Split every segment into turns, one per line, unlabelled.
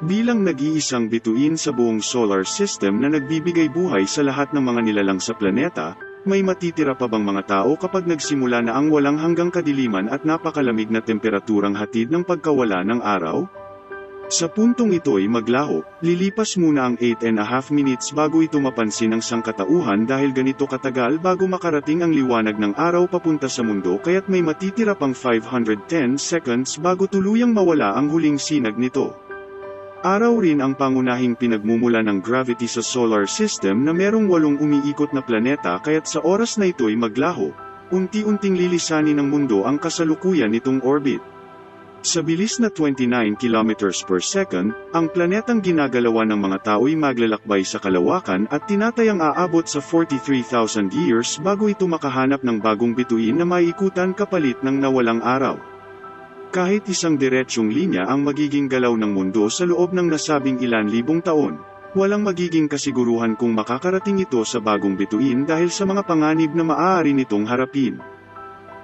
Bilang nag-iisang bituin sa buong solar system na nagbibigay buhay sa lahat ng mga nilalang sa planeta, may matitira pa bang mga tao kapag nagsimula na ang walang hanggang kadiliman at napakalamig na temperaturang hatid ng pagkawala ng araw? Sa puntong ito ay maglaho, lilipas muna ang 8 and a half minutes bago ito mapansin ng sangkatauhan dahil ganito katagal bago makarating ang liwanag ng araw papunta sa mundo kaya't may matitira pang 510 seconds bago tuluyang mawala ang huling sinag nito. Araw rin ang pangunahing pinagmumula ng gravity sa solar system na merong walong umiikot na planeta kaya't sa oras na ito ay maglaho, unti-unting lilisanin ng mundo ang kasalukuyan nitong orbit. Sa bilis na 29 km per second, ang planetang ginagalawan ng mga tao'y maglalakbay sa kalawakan at tinatayang aabot sa 43,000 years bago ito makahanap ng bagong bituin na maikutan kapalit ng nawalang araw. Kahit isang diretsyong linya ang magiging galaw ng mundo sa loob ng nasabing ilan libong taon, walang magiging kasiguruhan kung makakarating ito sa bagong bituin dahil sa mga panganib na maaari nitong harapin.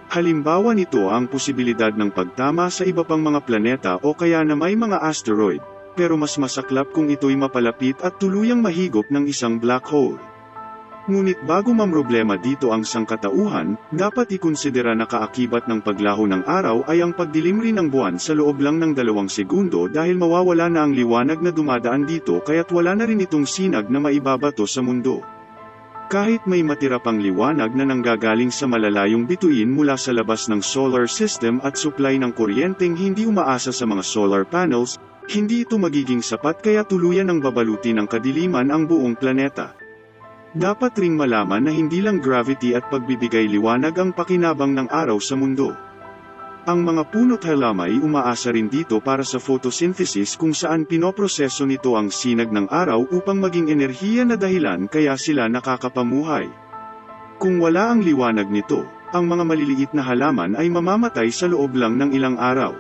Halimbawa nito ang posibilidad ng pagtama sa iba pang mga planeta o kaya na may mga asteroid, pero mas masaklap kung ito'y mapalapit at tuluyang mahigop ng isang black hole. Ngunit bago mamroblema dito ang sangkatauhan, dapat ikonsidera na kaakibat ng paglaho ng araw ay ang pagdilim rin ng buwan sa loob lang ng dalawang segundo dahil mawawala na ang liwanag na dumadaan dito kaya't wala na rin itong sinag na maibabato sa mundo. Kahit may matira pang liwanag na nanggagaling sa malalayong bituin mula sa labas ng solar system at supply ng kuryenteng hindi umaasa sa mga solar panels, hindi ito magiging sapat kaya tuluyan ang babaluti ng kadiliman ang buong planeta. Dapat ring malaman na hindi lang gravity at pagbibigay liwanag ang pakinabang ng araw sa mundo. Ang mga puno't halamay umaasa rin dito para sa photosynthesis kung saan pinoproseso nito ang sinag ng araw upang maging enerhiya na dahilan kaya sila nakakapamuhay. Kung wala ang liwanag nito, ang mga maliliit na halaman ay mamamatay sa loob lang ng ilang araw.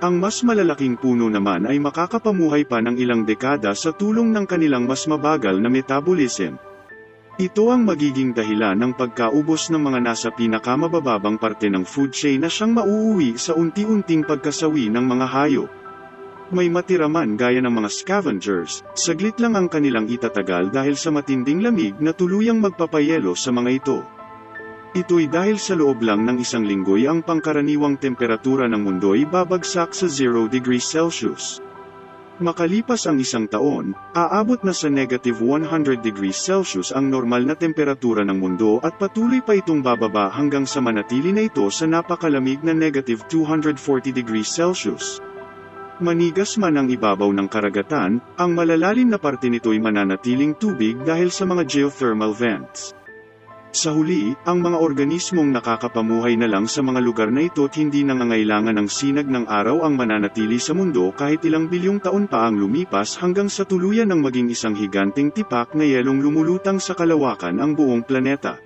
Ang mas malalaking puno naman ay makakapamuhay pa ng ilang dekada sa tulong ng kanilang mas mabagal na metabolism. Ito ang magiging dahilan ng pagkaubos ng mga nasa pinakamabababang parte ng food chain na siyang mauuwi sa unti-unting pagkasawi ng mga hayop. May matiraman gaya ng mga scavengers, saglit lang ang kanilang itatagal dahil sa matinding lamig na tuluyang magpapayelo sa mga ito. Ito'y dahil sa loob lang ng isang linggo'y ang pangkaraniwang temperatura ng mundo'y babagsak sa 0 degrees Celsius. Makalipas ang isang taon, aabot na sa negative 100 degrees Celsius ang normal na temperatura ng mundo at patuloy pa itong bababa hanggang sa manatili na ito sa napakalamig na negative 240 degrees Celsius. Manigas man ang ibabaw ng karagatan, ang malalalim na parte nito'y mananatiling tubig dahil sa mga geothermal vents. Sa huli, ang mga organismong nakakapamuhay na lang sa mga lugar na ito at hindi nangangailangan ng sinag ng araw ang mananatili sa mundo kahit ilang bilyong taon pa ang lumipas hanggang sa tuluyan ng maging isang higanteng tipak na yelong lumulutang sa kalawakan ang buong planeta.